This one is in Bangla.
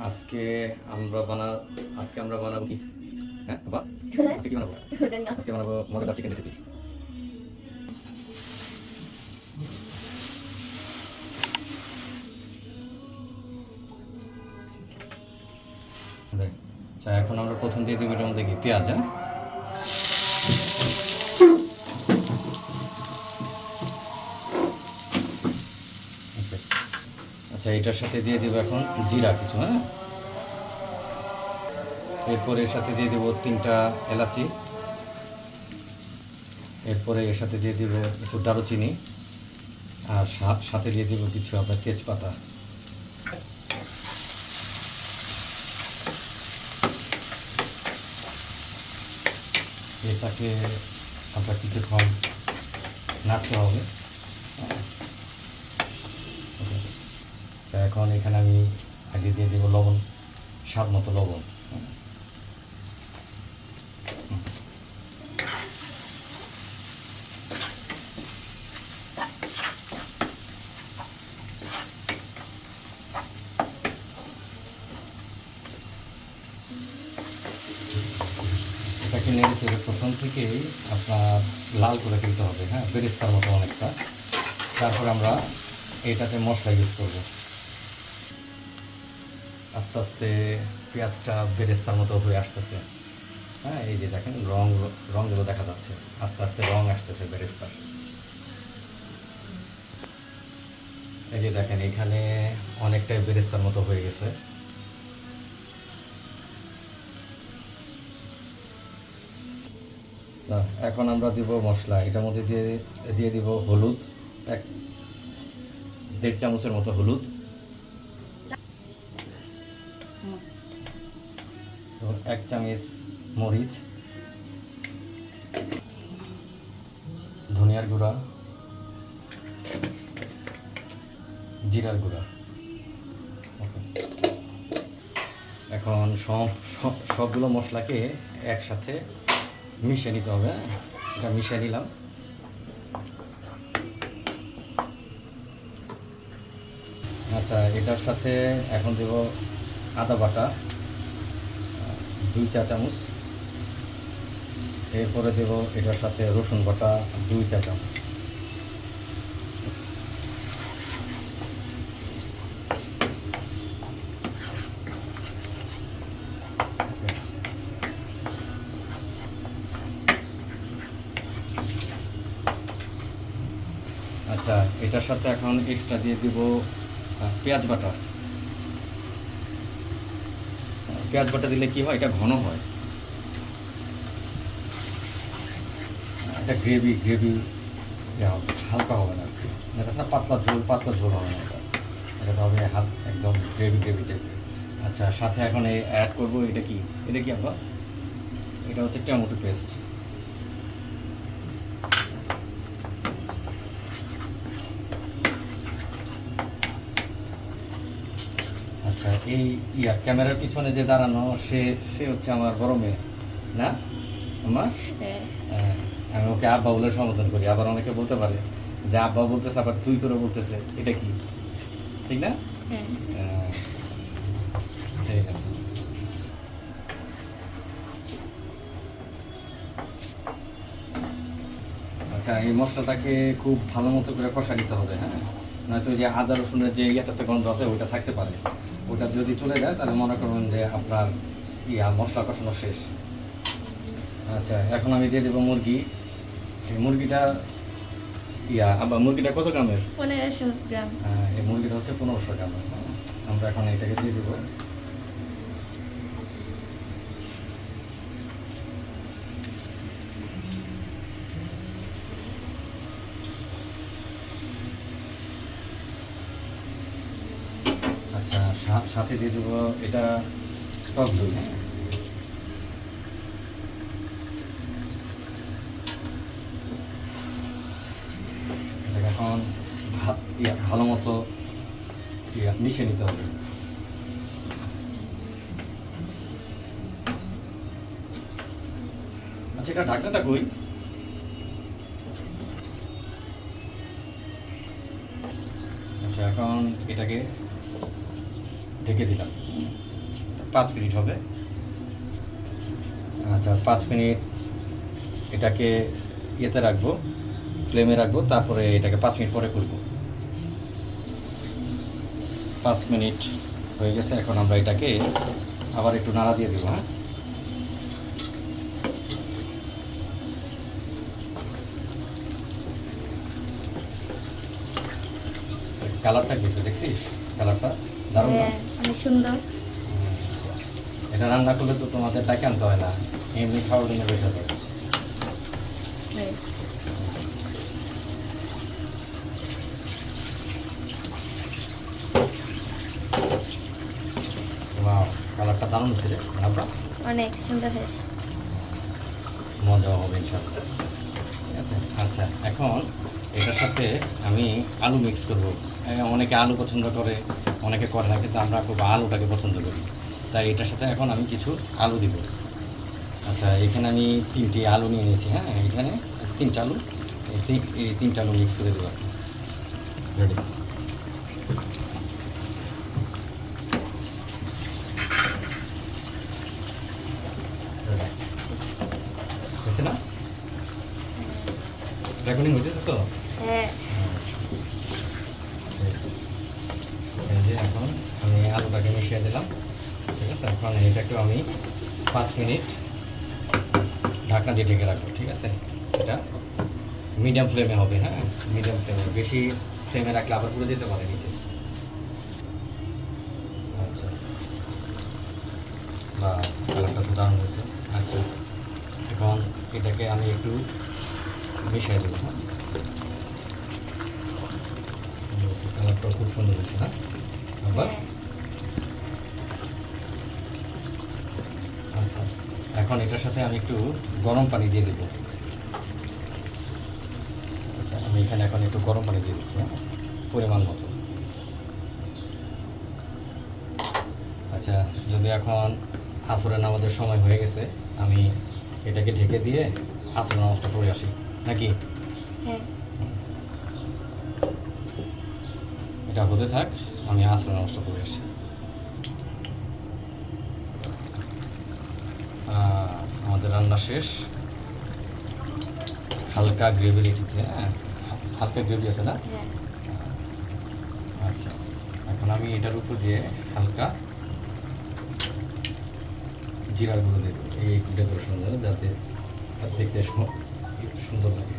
আজকে আমরা বানা আজকে আমরা বানাবো কি? হ্যাঁ বাবা? আজকে কি বানাবো আজকে বানাবো মজাদার চিকেন রেসিপি এখন আমরা প্রথম দিয়ে দিব এটার মধ্যে কি? পেঁয়াজ হ্যাঁ? আচ্ছা এটার সাথে দিয়ে দেবো এখন জিরা কিছু হ্যাঁ? এরপরে এর সাথে দিয়ে দেবো তিনটা এলাচি। এরপরে এর সাথে দিয়ে দেবো কিছু দারুচিনি। আর সাথে দিয়ে দেবো কিছু আপনার তেজপাতা। এটাকে আপনার কিছুক্ষণ নাড়তে হবে। এখন এখানে আমি আগে দিয়ে দেবো লবণ, স্বাদ মতো লবণ। এটাকে নেড়ে চেড়ে প্রথম থেকেই আপনার লাল করে ফেলতে হবে হ্যাঁ? বেরেস্তার মতো অনেকটা। তারপর আমরা এটাতে মশলা ইউজ করব। আস্তে আস্তে পেঁয়াজটা বেরেস্তার মতো হয়ে আসতেছে। হ্যাঁ এই যে দেখেন, রং রঙগুলো দেখা যাচ্ছে। আস্তে আস্তে রং আসতেছে বেরেস্তার। এই যে দেখেন, এখানে অনেকটাই বেরেস্তার মতো হয়ে গেছে। এখন আমরা দিব মশলা। এটার মধ্যে দিয়ে দিয়ে দিব হলুদ, এক দেড় চামচের মতো হলুদ। এবং এক চামচ মরিচ, ধনিয়ার গুঁড়া, জিরার গুঁড়া। এখন সব, সব- সবগুলো মশলাকে একসাথে মিশিয়ে নিতে হবে হ্যাঁ? এটা মিশিয়ে নিলাম। আচ্ছা এটার সাথে এখন দেব আদা বাটা। দুই চা চামচ। এরপরে দেব এটার সাথে রসুন বাটা দুই চা চামচ। আচ্ছা এটার সাথে এখন এক্সট্রা দিয়ে দিব পেঁয়াজ বাটা। পেঁয়াজ বাটা দিলে কি হয়? এটা ঘন হয়। এটা গ্রেভি গ্রেভি হবে, হালকা হবে না এটা পাতলা ঝোল পাতলা ঝোল হবে না এটা। এটা হবে হাল একদম গ্রেভি গ্রেভি টাইপের আচ্ছা সাথে এখন অ্যাড করব, এটা কি? এটা কি আমরা এটা হচ্ছে টমেটো পেস্ট আচ্ছা এই ইয়া ক্যামেরার পিছনে যে দাঁড়ানো সে সে হচ্ছে আমার বড় মেয়ে না? আমার হ্যাঁ। হ্যাঁ, আমি ওকে আব্বা বলে সম্বোধন করি। আবার অনেকে বলতে পারে যে আব্বা বলতেছে আবার তুই করে বলতেছে। এটা কি? ঠিক না? হ্যাঁ, ঠিক আছে। আচ্ছা এই মশলাটাকে খুব ভালো মতো করে কষা নিতে হবে হ্যাঁ? নয়তো যে আদা রসুনের যে ইয়েটা গন্ধ আছে ওইটা থাকতে পারে। ওটা যদি চলে যায় তাহলে মনে করবেন যে আপনার ইয়া মশলা কষানো শেষ। আচ্ছা এখন আমি দিয়ে দেবো মুরগি। এই মুরগিটা ইয়া আবার মুরগিটা কত গ্রামের? পনেরোশো গ্রাম। হ্যাঁ, এই মুরগিটা হচ্ছে পনেরোশো গ্রামের। আমরা এখন এটাকে দিয়ে দেবো আচ্ছা সা- সাথে দিয়ে দেবো, এটা টক দই। হ্যাঁ এখন ভালো মতো মিশিয়ে নিতে হবে। আচ্ছা এটা ঢাকনাটা কই? আচ্ছা এখন এটাকে ঢেকে দিলাম। পাঁচ মিনিট হবে। আচ্ছা পাঁচ মিনিট এটাকে ইয়েতে রাখব, ফ্লেমে রাখব, তারপরে এটাকে পাঁচ মিনিট পরে করব পাঁচ মিনিট হয়ে গেছে, এখন আমরা এটাকে আবার একটু নাড়া দিয়ে দেবো হ্যাঁ? কালারটা কিছু দেখছিস? কালারটা? অনেক সুন্দর। এটা রান্না করলে তো তোমাদের ডাকে আনতে হয় না। এমনি খাওয়ার জন্য বেশি হবে হ্যাঁ। কালারটা দারুণ হচ্ছে রে অনেক সুন্দর হয়েছে। মজা হবে ঠিক আছে? আচ্ছা এখন এটার সাথে আমি আলু মিক্স করব। অনেকে আলু পছন্দ করে, অনেকে করে না, কিন্তু আমরা খুব আলুটাকে পছন্দ করি। তাই এটার সাথে এখন আমি কিছু আলু দিব। আচ্ছা এখানে আমি তিনটি আলু নিয়ে নিয়েছি হ্যাঁ? এখানে তিনটা আলু, এই তিন- এই তিনটা আলু মিক্স করে দেবো রেডি হয়েছে না? রেকর্ডিং হইতেছে তো? হ্যাঁ। এখন আমি আলুটাকে মিশিয়ে দিলাম, ঠিক আছে? এখন এটাকেও আমি পাঁচ মিনিট ঢাকনা দিয়ে ঢেকে রাখব, ঠিক আছে? এটা মিডিয়াম ফ্লেমে হবে হ্যাঁ? মিডিয়াম ফ্লেমে, বেশি ফ্লেমে রাখলে আবার পুরো যেতে পারে নিচে। আচ্ছা। বা আচ্ছা। এখন এটাকে আমি একটু মিশিয়ে দেবো হ্যাঁ? কালারটা খুব সুন্দর হয়েছে না আবার আচ্ছা। এখন এটার সাথে আমি একটু গরম পানি দিয়ে দেবো। আচ্ছা আমি এখানে এখন একটু গরম পানি দিয়ে দিচ্ছি হ্যাঁ? পরিমাণ মতো। আচ্ছা যদি এখন আসরের নামাজের সময় হয়ে গেছে, আমি এটাকে ঢেকে দিয়ে আসরের নামাজটা পড়ে আসি। নাকি? হ্যাঁ। এটা হতে থাক আমি আসরের নষ্ট করে আসি। আমাদের রান্না শেষ। হালকা গ্রেভি রেখেছে হ্যাঁ? হালকা গ্রেভি আছে না? হ্যাঁ। আচ্ছা এখন আমি এটার উপর দিয়ে হালকা জিরার গুঁড়ো দেবো এই ডেকোরেশনের জন্য যাতে দেখতে সুন্দর লাগে।